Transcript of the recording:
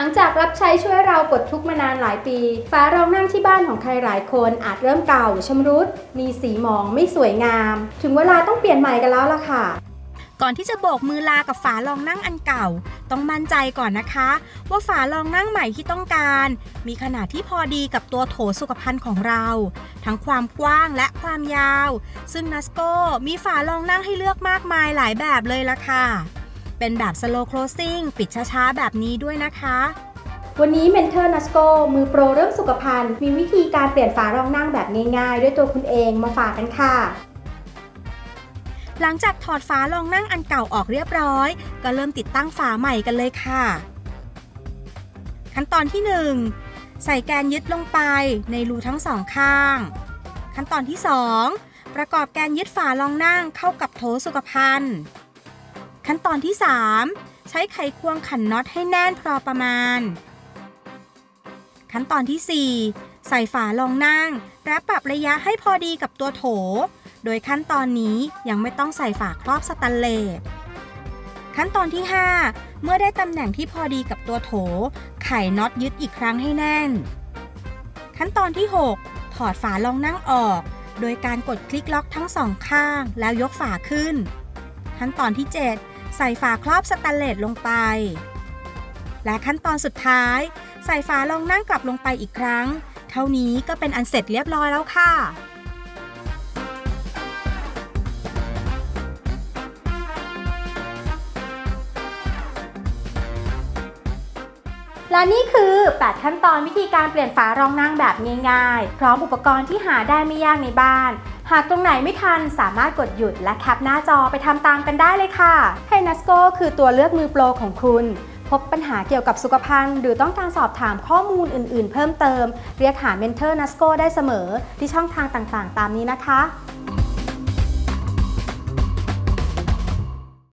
หลังจากรับใช้ช่วยเราปลดทุกข์มานานหลายปีฝารองนั่งที่บ้านของใครหลายคนอาจเริ่มเก่าชำรุด มีสีหมองไม่สวยงาม ถึงเวลาต้องเปลี่ยนใหม่กันแล้วล่ะค่ะ ก่อนที่จะโบกมือลากับฝารองนั่งอันเก่า ต้องมั่นใจก่อนนะคะ ว่าฝารองนั่งใหม่ที่ต้องการ มีขนาดที่พอดีกับตัวโถสุขภัณฑ์ของเรา ทั้งความกว้างและความยาว ซึ่งนัสโกมีฝารองนั่งให้เลือกมากมายหลายแบบเลยละค่ะ เป็นแบบ slow closing ปิดช้าๆ แบบนี้ด้วยนะคะ วันนี้เมนเทอร์นัสโกมือโปรเรื่องสุขภัณฑ์ มีวิธีการเปลี่ยนฝารองนั่งแบบง่ายๆ ด้วยตัวคุณเองมาฝากกันค่ะหลังจากถอดฝารองนั่งอันเก่าออกเรียบร้อย ก็เริ่มติดตั้งฝาใหม่กันเลยค่ะ ขั้นตอนที่ 1 ใส่แกนยึดลงไปในรูทั้งสองข้าง ขั้นตอนที่ 2 ประกอบแกนยึดฝารองนั่งเข้ากับโถสุขภัณฑ์ ขั้นตอนที่ 3 ใช้ไขควงขันน็อตให้แน่นพอประมาณ ขั้นตอนที่ 4 ใส่ฝารองนั่ง และปรับระยะให้พอดีกับตัวโถ โดยขั้นตอนนี้ยังไม่ต้องใส่ฝาครอบสแตนเลสขั้นตอนที่ 5 เมื่อได้ตำแหน่งที่พอดีกับตัวโถ ไขน็อตยึดอีกครั้งให้แน่น ขั้นตอนที่ 6 ถอดฝารองนั่งออก โดยการกดคลิกล็อกทั้งสองข้างแล้วยกฝาขึ้น ขั้นตอนที่ 7 ใส่ฝาครอบสแตนเลสลงไป และขั้นตอนสุดท้าย ใส่ฝารองนั่งกลับลงไปอีกครั้ง เท่านี้ก็เป็นอันเสร็จเรียบร้อยแล้วค่ะ และนี่คือ 8 ขั้นตอนวิธีการเปลี่ยนฝารองนั่งแบบง่ายๆ พร้อมอุปกรณ์ที่หาได้ไม่ยากในบ้าน หากตรงไหนไม่ทันสามารถกดหยุดและแคปหน้าจอไปทำตามกันได้เลยค่ะ h y n a s c o คือตัวเลือกมือโปรของคุณพบปัญหาเกี่ยวกับสุขภัณฑ์ หรือต้องการสอบถามข้อมูลอื่น ๆ เพิ่มเติม เรียกหาเมนเทอร์นัสโกได้เสมอที่ช่องทางต่างๆ ตามนี้นะคะ